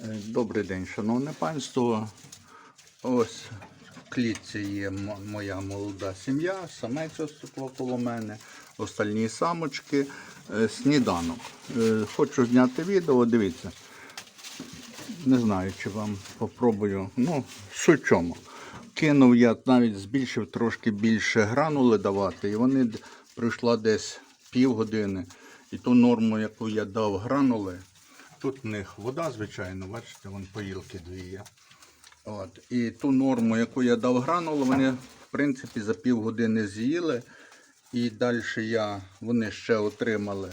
Е, Добрий день, шановне панство. Ось в клітці є моя молода сім'я, самець тут коло мене, остальні самочки, Е, сніданок. Е, Хочу зняти відео, дивіться. Не знаю, чи вам попробую. Ну, суть чому. Кинув я навіть збільшив трошки більше гранули давати, і вони пройшла десь півгодини. І ту норму, яку я дав гранули, тут в них вода, звичайно, бачите, вон поїлки дві є. От. І ту норму, яку я дав гранули, вони, в принципі, за півгодини з'їли. І далі я, вони ще отримали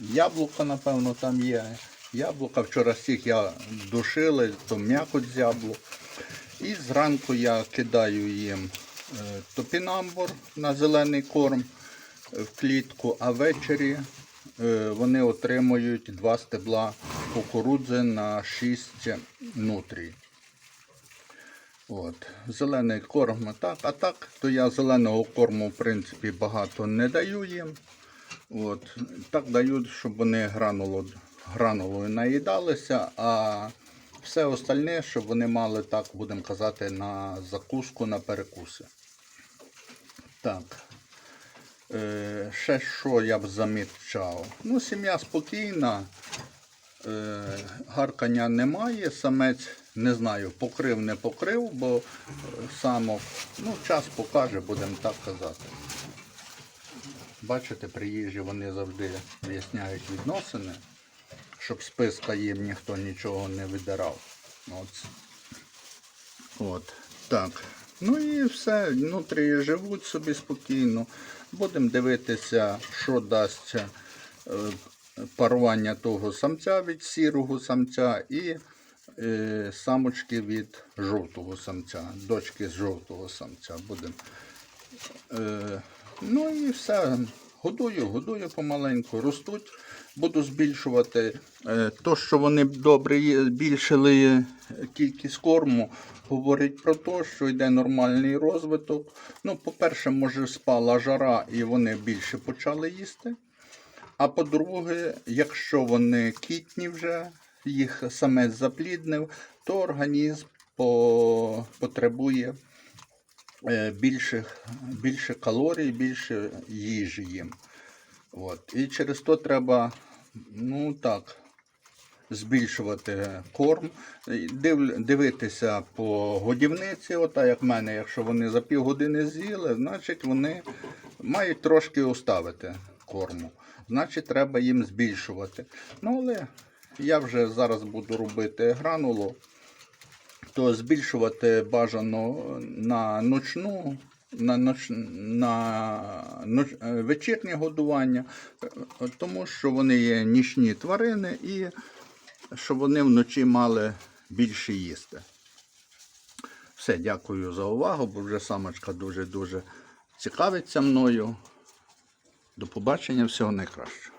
яблука, напевно, там є. Яблука вчора всіх я душили, то м'якоть з яблук. І зранку я кидаю їм е, топінамбур на зелений корм е, в клітку, а ввечері вони отримують два стебла кукурудзи на 6 нутрій. От. Зелений корм так, а так, то я зеленого корму, в принципі, багато не даю їм. От. Так даю, щоб вони грануло, гранулою наїдалися, а все остальне, щоб вони мали, так будемо казати, на закуску, на перекуси. Так. Е, ще що я б замічав? Ну, сім'я спокійна, е, гаркання немає, самець не знаю, покрив, не покрив, бо е, самок, ну, час покаже, будемо так казати. Бачите, приїжджі вони завжди виясняють відносини, щоб списка їм ніхто нічого не видирав. От. От. Так. Ну і все, внутрі живуть собі спокійно. Будемо дивитися, що дасть е, парування того самця від сірого самця і е, самочки від жовтого самця, дочки з жовтого самця. Будемо. Е, ну і все. Годую, годую помаленьку, ростуть. Буду збільшувати. Е, то, що вони добре збільшили кількість корму, говорить про те, що йде нормальний розвиток. Ну, по-перше, може, спала жара і вони більше почали їсти. А по-друге, якщо вони кітні вже, їх самець запліднив, то організм потребує е, більше, більше калорій, більше їжі їм. От. І через то треба, ну так, збільшувати корм, див, дивитися по годівниці, ота як в мене, якщо вони за півгодини з'їли, значить вони мають трошки оставити корму. Значить, треба їм збільшувати. Ну, але я вже зараз буду робити гранулу, то збільшувати бажано на ночну, на, ноч, на ноч, е, вечірнє годування, е, тому що вони є нічні тварини і щоб вони вночі мали більше їсти. Все, дякую за увагу, бо вже самочка дуже-дуже цікавиться мною. До побачення, всього найкращого.